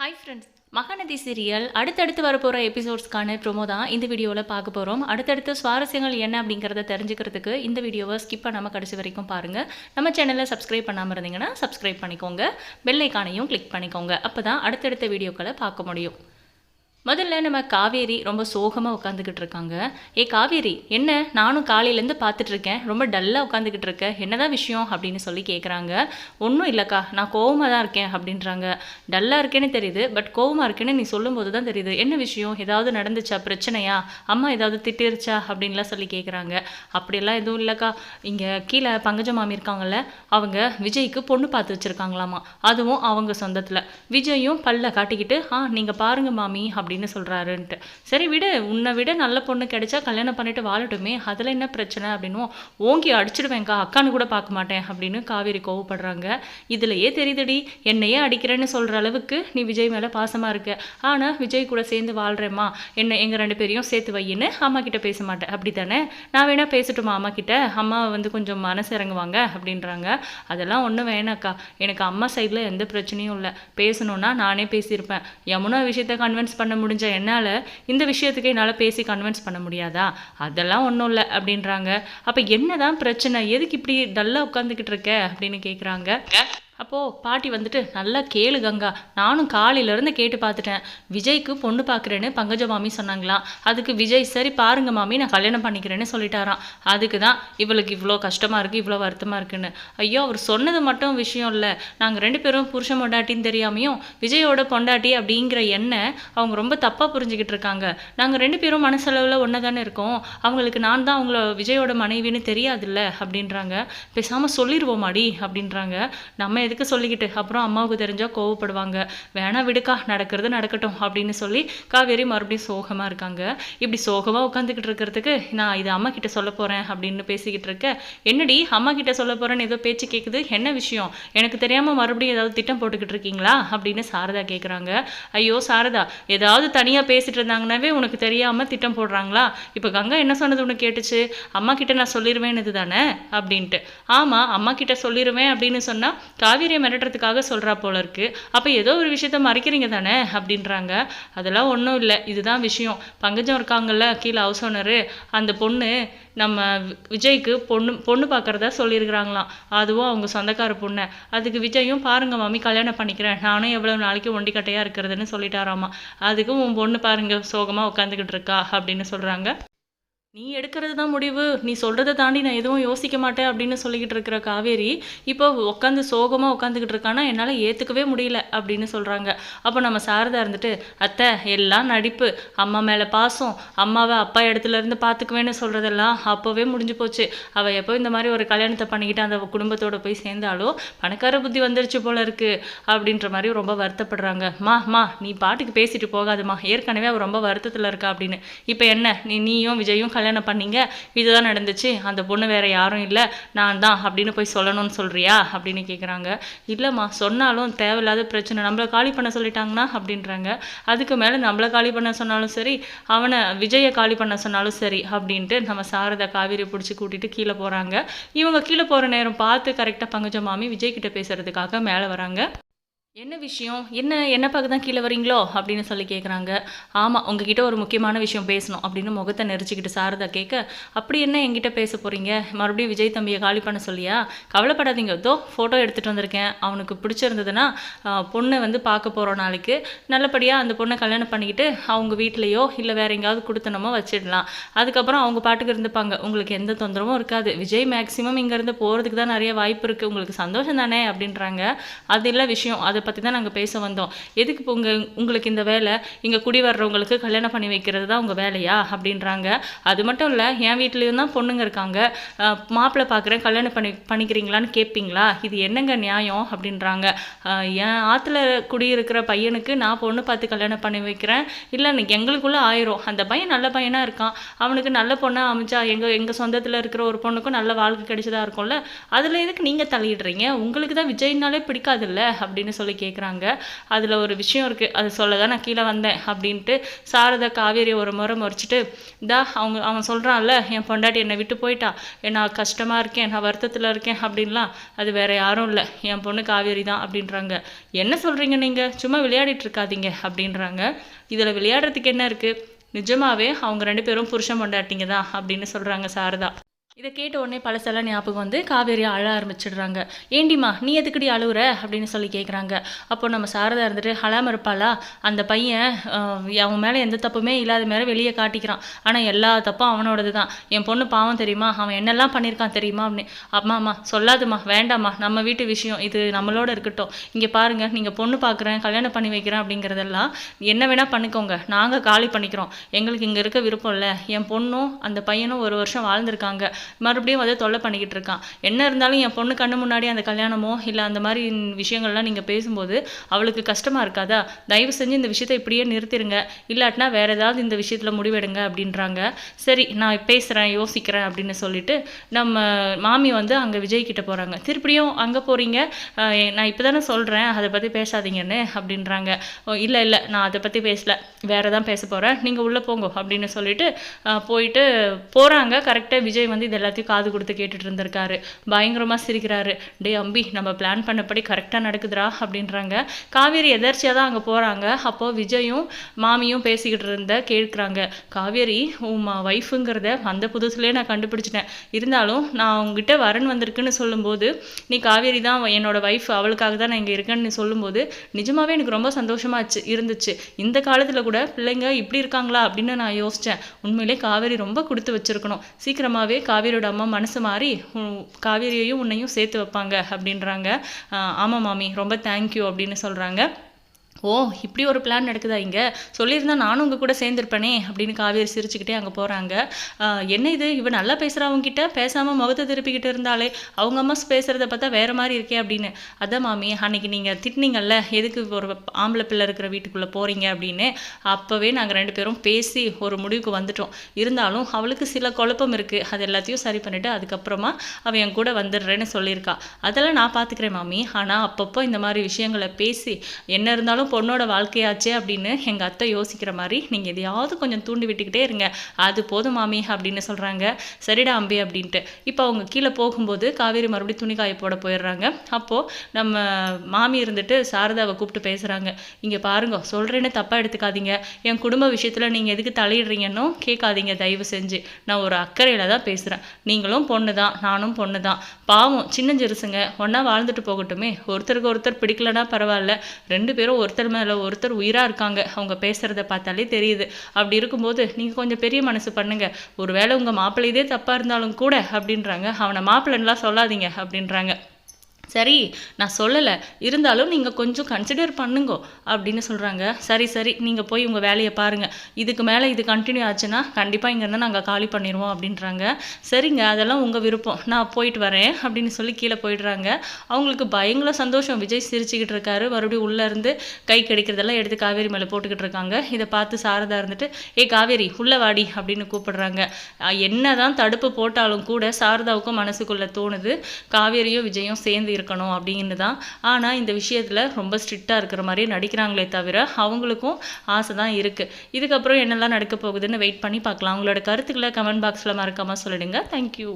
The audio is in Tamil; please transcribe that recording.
ஹாய் ஃப்ரெண்ட்ஸ் மகாநதி சீரியல் அடுத்தடுத்து வரப்போகிற எபிசோட்ஸ்க்கான ப்ரோமோ தான் இந்த வீடியோவில் பார்க்க போகிறோம் அடுத்தடுத்த சுவாரஸ்யங்கள் என்ன அப்படிங்கிறத தெரிஞ்சுக்கிறதுக்கு இந்த வீடியோவை ஸ்கிப் பண்ணாமல் கடைசி வரைக்கும் பாருங்கள் நம்ம சேனலில் சப்ஸ்கிரைப் பண்ணாமல் இருந்தீங்கன்னா சப்ஸ்கிரைப் பண்ணிக்கோங்க. பெல் ஐக்கானையும் கிளிக் பண்ணிக்கோங்க. அப்போ தான் அடுத்தடுத்த வீடியோக்களை பார்க்க முடியும். முதல்ல நம்ம காவேரி ரொம்ப சோகமாக உட்காந்துக்கிட்டு இருக்காங்க. ஏ காவேரி என்ன? நானும் காலையிலேருந்து பார்த்துட்டு இருக்கேன். ரொம்ப டல்லாக உட்காந்துக்கிட்டு இருக்கேன் என்னதான் விஷயம் அப்படின்னு சொல்லி கேட்குறாங்க ஒன்றும் இல்லைக்கா. நான் கோவமாக தான் இருக்கேன் அப்படின்றாங்க. டல்லாக இருக்கேன்னு தெரியுது. பட் கோவமாக இருக்கேன்னு நீ சொல்லும்போது தான் தெரியுது. என்ன விஷயம்? ஏதாவது நடந்துச்சா? பிரச்சனையா? அம்மா ஏதாவது திட்டிருச்சா? அப்படின்லாம் சொல்லி கேட்குறாங்க அப்படியெல்லாம் எதுவும் இல்லைக்கா. இங்கே கீழே பங்கஜ மாமி இருக்காங்கல்ல அவங்க விஜய்க்கு பொண்ணு பார்த்து வச்சுருக்காங்களாமா. அதுவும் அவங்க சொந்தத்தில். விஜயும் பல்ல காட்டிக்கிட்டு ஆ நீங்கள் பாருங்கள் மாமி அப்படின்னு சொல்கிறாருன்ட்டு சரி விடு உன்னை விட நல்ல பொண்ணு கிடைச்சா கல்யாணம் பண்ணிட்டு வாழட்டுமே அதில் என்ன பிரச்சனை அப்படின்னும் ஓங்கி அடிச்சிடுவேங்க்கா அக்கான்னு கூட பார்க்க மாட்டேன் அப்படின்னு காவேரி கோவப்படுறாங்க. இதுலையே தெரியுதுடி என்னையே அடிக்கிறேன்னு சொல்கிற அளவுக்கு நீ விஜய் மேலே பாசமாக இருக்க. ஆனால் விஜய் கூட சேர்ந்து வாழ்கிறேம்மா என்ன எங்கள் ரெண்டு பேரையும் சேர்த்து வையின்னு அம்மா கிட்ட பேச மாட்டேன். அப்படி தானே நான் வேணா பேசட்டுமா அம்மா கிட்ட? அம்மா வந்து கொஞ்சம் மனசு இறங்குவாங்க அப்படின்றாங்க. அதெல்லாம் ஒன்றும் வேணாக்கா எனக்கு அம்மா சைடில் எந்த பிரச்சனையும் இல்லை. பேசணுன்னா நானே பேசியிருப்பேன். யமுனா விஷயத்த கன்வின்ஸ் பண்ண முடிஞ்ச என்னால் இந்த விஷயத்துக்கு என்னால் பேசி கன்வின்ஸ் பண்ண முடியாதா? அதெல்லாம் ஒன்றும் இல்லை அப்படின்றாங்க. அப்போ என்னதான் பிரச்சனை? எதுக்கு இப்படி டல்லாக உட்காந்துக்கிட்டு இருக்க? அப்படின்னு கேட்குறாங்க அப்போது பாட்டி வந்துட்டு நல்லா கேளு கங்கா. நானும் காலையிலேருந்து கேட்டு பார்த்துட்டேன். விஜய்க்கு பொண்ணு பார்க்குறேன்னு பங்கஜ மாமி சொன்னாங்களாம். அதுக்கு விஜய் சரி பாருங்க மாமி நான் கல்யாணம் பண்ணிக்கிறேன்னு சொல்லிட்டாராம். அதுக்கு தான் இவளுக்கு இவ்வளோ கஷ்டமாக இருக்குது இவ்வளோ வருத்தமாக இருக்குன்னு. ஐயோ அவர் சொன்னது மட்டும் விஷயம் இல்லை. நாங்கள் ரெண்டு பேரும் புருஷன் பொண்டாட்டின்னு தெரியாமையும் விஜயோட பொண்டாட்டி அப்படிங்கிற எண்ணெய் அவங்க ரொம்ப தப்பாக புரிஞ்சுக்கிட்டு இருக்காங்க. நாங்கள் ரெண்டு பேரும் மனசளவில் ஒன்றா தானே இருக்கோம். அவங்களுக்கு நான் தான் அவங்கள விஜயோட மனைவின்னு தெரியாதுல்ல? அப்படின்றாங்க. பேசாமல் சொல்லிடுவோமாடி அப்படின்றாங்க. நம்ம எதுக்கு சொல்லிக்கிட்டு? அப்புறம் அம்மாவுக்கு தெரிஞ்சால் கோவப்படுவாங்க. வேணா விடுக்கா நடக்கிறது நடக்கட்டும் அப்படின்னு சொல்லி காவேரி மறுபடியும் சோகமாக இருக்காங்க. இப்படி சோகமாக உட்காந்துக்கிட்டு இருக்கிறதுக்கு நான் இது அம்மா கிட்ட சொல்ல போகிறேன் அப்படின்னு பேசிக்கிட்டு இருக்க. என்னடி அம்மா கிட்ட சொல்ல போகிறேன்னு ஏதோ பேச்சு கேட்குது என்ன விஷயம்? எனக்கு தெரியாமல் மறுபடியும் ஏதாவது திட்டம் போட்டுக்கிட்டு இருக்கீங்களா? அப்படின்னு சாரதா கேட்குறாங்க ஐயோ சாரதா ஏதாவது தனியாக பேசிட்டு இருந்தாங்கன்னாவே உனக்கு தெரியாமல் திட்டம் போடுறாங்களா? இப்போ கங்கா என்ன சொன்னது உனக்கு கேட்டுச்சு? அம்மா கிட்ட நான் சொல்லிடுவேன்னு தானே அப்படின்ட்டு. ஆமாம் அம்மா கிட்ட சொல்லிடுவேன் அப்படின்னு சொன்னால் காவிரியை மிரட்டுறதுக்காக சொல்கிறா போல இருக்கு. அப்போ ஏதோ ஒரு விஷயத்த மறைக்கிறீங்க தானே? அப்படின்றாங்க. அதெல்லாம் ஒன்றும் இல்லை. இதுதான் விஷயம். பங்கஜம் இருக்காங்கல்ல கீழே ஹவுஸ் ஓனரு அந்த பொண்ணு நம்ம வி- விஜய்க்கு பொண்ணு பொண்ணு பார்க்குறதா சொல்லியிருக்கிறாங்களாம். அதுவும் அவங்க சொந்தக்கார பொண்ணு. அதுக்கு விஜயும் பாருங்க மாமி கல்யாணம் பண்ணிக்கிறேன். நானும் எவ்வளோ நாளைக்கு ஒண்டிக்கட்டையாக இருக்கிறதுன்னு சொல்லிட்டாராமா. அதுக்கும் உன் பொண்ணு பாருங்க சோகமாக உட்காந்துக்கிட்டு இருக்கா அப்படின்னு சொல்கிறாங்க நீ எடுக்கிறது தான் முடிவு. நீ சொல்கிறத தாண்டி நான் எதுவும் யோசிக்க மாட்டேன் அப்படின்னு சொல்லிக்கிட்டு இருக்கிற காவேரி இப்போ உட்காந்து சோகமாக உட்காந்துக்கிட்டு இருக்கானா என்னால் ஏற்றுக்கவே முடியல அப்படின்னு சொல்கிறாங்க அப்போ நம்ம சாரதா இருந்துட்டு அத்தை எல்லாம் நடிப்பு. அம்மா மேலே பாசம். அம்மாவை அப்பா இடத்துல இருந்து பார்த்துக்குவேன்னு சொல்கிறதெல்லாம் அப்போவே முடிஞ்சு போச்சு. அவள் எப்போ இந்த மாதிரி ஒரு கல்யாணத்தை பண்ணிக்கிட்டு அந்த குடும்பத்தோடு போய் சேர்ந்தாலும் பணக்கார புத்தி வந்துருச்சு போல இருக்கு அப்படின்ற மாதிரி ரொம்ப வருத்தப்படுறாங்க. மா மா நீ பாட்டுக்கு பேசிட்டு போகாதம்மா. ஏற்கனவே அவள் ரொம்ப வருத்தத்தில் இருக்கா அப்படின்னு. இப்போ என்ன? நீ நீயும் விஜயும் கல்யாணம் பண்ணீங்க. இதுதான் நடந்துச்சு. அந்த பொண்ணு வேற யாரும் இல்லை. நான் தான் அப்படின்னு போய் சொல்லணும்னு சொல்றியா? அப்படின்னு கேட்குறாங்க இல்லைம்மா சொன்னாலும் தேவையில்லாத பிரச்சனை. நம்மளை காலி பண்ண சொல்லிட்டாங்கன்னா? அப்படின்றாங்க. அதுக்கு மேலே நம்மளை காலி பண்ண சொன்னாலும் சரி அவனை விஜயை காலி பண்ண சொன்னாலும் சரி அப்படின்ட்டு நம்ம சாரதா காவேரி பிடிச்சி கூட்டிட்டு கீழே போகிறாங்க இவங்க கீழே போகிற நேரம் பார்த்து கரெக்டாக பங்கஜ மாமி விஜய் கிட்ட பேசுறதுக்காக மேலே வராங்க. என்ன விஷயம்? என்ன என்ன பார்க்க தான் கீழே வரீங்களோ அப்படின்னு சொல்லி கேட்குறாங்க ஆமாம் உங்ககிட்ட ஒரு முக்கியமான விஷயம் பேசணும் அப்படின்னு முகத்தை நெரிச்சிக்கிட்டு சாரதா கேட்க அப்படி என்ன என்கிட்ட பேச போகிறீங்க மறுபடியும் விஜய் தம்பியை காலி பண்ண சொல்லியா? கவலைப்படாதீங்க. இதோ ஃபோட்டோ எடுத்துகிட்டு வந்திருக்கேன். அவனுக்கு பிடிச்சிருந்ததுன்னா பொண்ணை வந்து பார்க்க போகிறோம் நாளைக்கு. நல்லபடியாக அந்த பொண்ணை கல்யாணம் பண்ணிக்கிட்டு அவங்க வீட்லேயோ இல்லை வேற எங்கேயாவது கொடுத்தனமோ வச்சிடலாம். அதுக்கப்புறம் அவங்க பாட்டுக்கு இருந்துப்பாங்க. உங்களுக்கு எந்த தொந்தரவும் இருக்காது. விஜய் மேக்ஸிமம் இங்கேருந்து போகிறதுக்கு தான் நிறைய வாய்ப்பு இருக்குது உங்களுக்கு சந்தோஷம் தானே? அப்படின்றாங்க. அது இல்லை விஷயம். அதை பற்றி தான் நாங்கள் பேச வந்தோம். எதுக்கு இப்போ உங்கள் உங்களுக்கு இந்த வேலை? இங்கே குடி வர்றவங்களுக்கு கல்யாணம் பண்ணி வைக்கிறது தான் உங்கள் வேலையா? அப்படின்றாங்க. அது மட்டும் இல்லை என் வீட்லேயும் தான் பொண்ணுங்க இருக்காங்க. மாப்பிள்ளை பார்க்குறேன் கல்யாணம் பண்ணி பண்ணிக்கிறீங்களான்னு கேட்பீங்களா இது என்னங்க நியாயம்? அப்படின்றாங்க. என் ஆற்றுல குடியிருக்கிற பையனுக்கு நான் பொண்ணு பார்த்து கல்யாணம் பண்ணி வைக்கிறேன். இல்லை எங்களுக்குள்ளே ஆயிரும். அந்த பையன் நல்ல பையனாக இருக்கான். அவனுக்கு நல்ல பொண்ணாக அமைச்சா எங்கள் எங்கள் சொந்தத்தில் இருக்கிற ஒரு பொண்ணுக்கும் நல்ல வாழ்க்கை கிடைச்சதா இருக்கும்ல? அதில் எதுக்கு நீங்கள் தலையிடுறீங்க உங்களுக்கு தான் விஜய்னாலே பிடிக்காதுல்ல? அப்படின்னு சொல்லி சொல்லி கேட்குறாங்க அதில் ஒரு விஷயம் இருக்குது அது சொல்ல தான் நான் கீழே வந்தேன் அப்படின்ட்டு சாரதா காவேரி ஒரு முறை முறைச்சிட்டு தா அவங்க அவன் சொல்கிறான்ல என் பொண்டாட்டி என்னை விட்டு போயிட்டா. நான் கஷ்டமாக இருக்கேன் நான் வருத்தத்தில் இருக்கேன் அப்படின்லாம். அது வேற யாரும் இல்லை. என் பொண்ணு காவேரி தான் அப்படின்றாங்க. என்ன சொல்கிறீங்க நீங்கள் சும்மா விளையாடிட்டு இருக்காதீங்க அப்படின்றாங்க. இதில் விளையாடுறதுக்கு என்ன இருக்குது நிஜமாவே அவங்க ரெண்டு பேரும் புருஷன் பொண்டாட்டிங்க தான் அப்படின்னு சொல்கிறாங்க சாரதா. இதை கேட்ட உடனே பழசெல்லாம் ஞாபகம் வந்து காவேரி அழ ஆரம்பிச்சிடுறாங்க. ஏண்டிம்மா நீ எதுக்குடி அழுகுற அப்படின்னு சொல்லி கேட்குறாங்க அப்போ நம்ம சாரதா இருந்துட்டு அழாமல் இருப்பாளா அந்த பையன் அவன் மேலே எந்த தப்புமே இல்லாத மேலே வெளியே காட்டிக்கிறான். ஆனால் எல்லா தப்பும் அவனோடது தான் என் பொண்ணு பாவம் தெரியுமா? அவன் என்னெல்லாம் பண்ணியிருக்கான் தெரியுமா? அப்படின்னு. அம்மா அம்மா சொல்லாதும்மா வேண்டாம்மா. நம்ம வீட்டு விஷயம் இது நம்மளோட இருக்கட்டும். இங்கே பாருங்க நீங்கள் பொண்ணு பார்க்குறேன் கல்யாணம் பண்ணி வைக்கிறேன் அப்படிங்கிறதெல்லாம் என்ன வேணால் பண்ணிக்கோங்க. நாங்கள் காலி பண்ணிக்கிறோம். எங்களுக்கு இங்கே இருக்க விருப்பம் இல்லை. என் பொண்ணும் அந்த பையனும் ஒரு வருஷம் வாழ்ந்திருக்காங்க. மறுபடியும் வந்து தொல்லை பண்ணிக்கிட்டு இருக்கான். என்ன இருந்தாலும் என் பொண்ணு கண்ணு முன்னாடி அந்த கல்யாணமோ இல்லை அந்த மாதிரி விஷயங்கள்லாம் நீங்கள் பேசும்போது அவளுக்கு கஷ்டமாக இருக்காதா? தயவு செஞ்சு இந்த விஷயத்தை இப்படியே நிறுத்திடுங்க இல்லாட்டினா வேறு ஏதாவது இந்த விஷயத்தில் முடிவெடுங்க அப்படின்றாங்க. சரி நான் பேசுகிறேன் யோசிக்கிறேன் அப்படின்னு சொல்லிட்டு நம்ம மாமி வந்து அங்கே விஜய் கிட்ட போகிறாங்க திருப்பியும் அங்கே போகிறீங்க நான் இப்போ தானே சொல்கிறேன் அதை பற்றி பேசாதீங்கன்னு அப்படின்றாங்க. "ஓ, இல்லை இல்லை நான் அதை பற்றி பேசல. வேறு தான் பேச போகிறேன் நீங்கள் உள்ளே போங்க அப்படின்னு சொல்லிட்டு போயிட்டு போகிறாங்க கரெக்டாக விஜய் வந்து இது எல்லாத்தையும் காது கொடுத்து கேட்டுட்டு இருந்திருக்காரு. பயங்கரமாக சிரிக்கிறாரு. டே அம்பி நம்ம பிளான் பண்ணபடி கரெக்டாக நடக்குதுடா அப்படின்றாங்க. காவேரி எதர்ச்சியாக தான் அங்கே போகிறாங்க அப்போது விஜயும் மாமியும் பேசிக்கிட்டு இருந்த கேட்குறாங்க. காவேரி உமா ஒய்ஃபுங்கிறத அந்த புதுசுலேயே நான் கண்டுபிடிச்சிட்டேன். இருந்தாலும் நான் உங்ககிட்ட வரன் வந்திருக்குன்னு சொல்லும்போது நீ காவேரி தான் என்னோட ஒய்ஃப் அவளுக்காக தான் நான் இங்கே இருக்கேன்னு சொல்லும்போது நிஜமாகவே எனக்கு ரொம்ப சந்தோஷமாச்சு இருந்துச்சு. இந்த காலத்தில் கூட பிள்ளைங்க இப்படி இருக்காங்களா அப்படின்னு நான் யோசித்தேன் உண்மையிலே காவேரி ரொம்ப கொடுத்து வச்சிருக்கணும். சீக்கிரமாகவே காவேரியோட அம்மா மனசு மாறி காவேரியையும் உன்னையும் சேர்த்து வைப்பாங்க அப்படின்றாங்க. ஆமாம் மாமி ரொம்ப தேங்க்யூ அப்படின்னு சொல்கிறாங்க ஓ இப்படி ஒரு பிளான் நடக்குதா இங்கே? சொல்லியிருந்தா நானும் உங்கள் கூட சேர்ந்துருப்பேனே அப்படின்னு காவேரி சிரிச்சுக்கிட்டே அங்கே போகிறாங்க என்ன இது? இவன் நல்லா பேசுகிறவங்க கிட்ட பேசாமல் முகத்தை திருப்பிக்கிட்டு இருந்தாலே அவங்க அம்மா பேசுகிறத பார்த்தா வேற மாதிரி இருக்கே அப்படின்னு. அதான் மாமி அன்னைக்கு நீங்கள் திட்டினீங்கல்ல எதுக்கு ஒரு ஆம்பளை பிள்ளை இருக்கிற வீட்டுக்குள்ளே போகிறீங்க அப்படின்னு. அப்போவே நாங்கள் ரெண்டு பேரும் பேசி ஒரு முடிவுக்கு வந்துட்டோம். இருந்தாலும் அவளுக்கு சில குழப்பம் இருக்குது அது எல்லாத்தையும் சரி பண்ணிவிட்டு அதுக்கப்புறமா அவள் என் கூட வந்துடுறேன்னு சொல்லியிருக்கா. அதெல்லாம் நான் பார்த்துக்கிறேன் மாமி. ஆனால் அப்பப்போ இந்த மாதிரி விஷயங்களை பேசி என்ன இருந்தாலும் பொண்ணோட வாழ்க்கையாச்சே அப்படின்னு எங்கள் அத்தை யோசிக்கிற மாதிரி நீங்கள் எதையாவது கொஞ்சம் தூண்டி விட்டுக்கிட்டே இருங்க. அது போதும் மாமி அப்படின்னு சொல்கிறாங்க சரிடா அம்பி அப்படின்ட்டு. இப்போ அவங்க கீழே போகும்போது காவேரி மறுபடியும் துணி காய போட போயிடுறாங்க. அப்போது நம்ம மாமி இருந்துட்டு சாரதாவை கூப்பிட்டு பேசுகிறாங்க இங்கே பாருங்க சொல்கிறேன்னு தப்பாக எடுத்துக்காதீங்க. என் குடும்ப விஷயத்தில் நீங்கள் எதுக்கு தலையிடுறீங்கன்னு கேட்காதீங்க தயவு செஞ்சு. நான் ஒரு அக்கறையில் தான் பேசுகிறேன் நீங்களும் பொண்ணு தான் நானும் பொண்ணு தான். பாவம் சின்ன ஜெருசுங்க ஒன்றா வாழ்ந்துட்டு போகட்டுமே. ஒருத்தருக்கு ஒருத்தர் பிடிக்கலன்னா பரவாயில்ல. ரெண்டு பேரும் ஒருத்தர் மேலே ஒருத்தர் உயிராக இருக்காங்க. அவங்க பேசுகிறத பார்த்தாலே தெரியுது. அப்படி இருக்கும்போது நீங்கள் கொஞ்சம் பெரிய மனசு பண்ணுங்க. ஒருவேளை உங்கள் மாப்பிள்ளை இதே தப்பாக இருந்தாலும் கூட அப்படின்றாங்க. அவனை மாப்பிள்ளைன்னுலாம் சொல்லாதீங்க அப்படின்றாங்க. சரி நான் சொல்லலை. இருந்தாலும் நீங்கள் கொஞ்சம் கன்சிடர் பண்ணுங்க அப்படின்னு சொல்கிறாங்க சரி சரி நீங்கள் போய் உங்கள் வேலையை பாருங்கள் இதுக்கு மேலே இது கண்டினியூ ஆச்சுன்னா கண்டிப்பாக இங்கேருந்து நாங்கள் காலி பண்ணிடுவோம் அப்படின்றாங்க. சரிங்க அதெல்லாம் உங்கள் விருப்பம். நான் போயிட்டு வரேன் அப்படின்னு சொல்லி கீழே போயிடுறாங்க. அவங்களுக்கு பயங்கர சந்தோஷம். விஜய் சிரிச்சுக்கிட்டு இருக்காரு. மறுபடியும் உள்ளே இருந்து கை கிடைக்கிறதெல்லாம் எடுத்து காவேரி மேலே போட்டுக்கிட்டு இருக்காங்க. இதை பார்த்து சாரதா இருந்துட்டு ஏ காவேரி உள்ளே வாடி அப்படின்னு கூப்பிடுறாங்க. என்ன தான் தடுப்பு போட்டாலும் கூட சாரதாவுக்கும் மனசுக்குள்ளே தோணுது. காவேரியும் விஜயும் சேர்ந்து இருக்கணும் அப்படின்னு தான் ஆனால் இந்த விஷயத்தில் ரொம்ப ஸ்ட்ரிக்டாக இருக்கிற மாதிரியே நடிக்கிறாங்களே தவிர அவங்களுக்கும் ஆசை தான் இருக்குது இதுக்கப்புறம் என்னெல்லாம் நடக்க போகுதுன்னு வெயிட் பண்ணி பார்க்கலாம். அவங்களோட கருத்துக்களை கமெண்ட் பாக்ஸில் மறக்காமல் சொல்லிடுங்க. தேங்க்யூ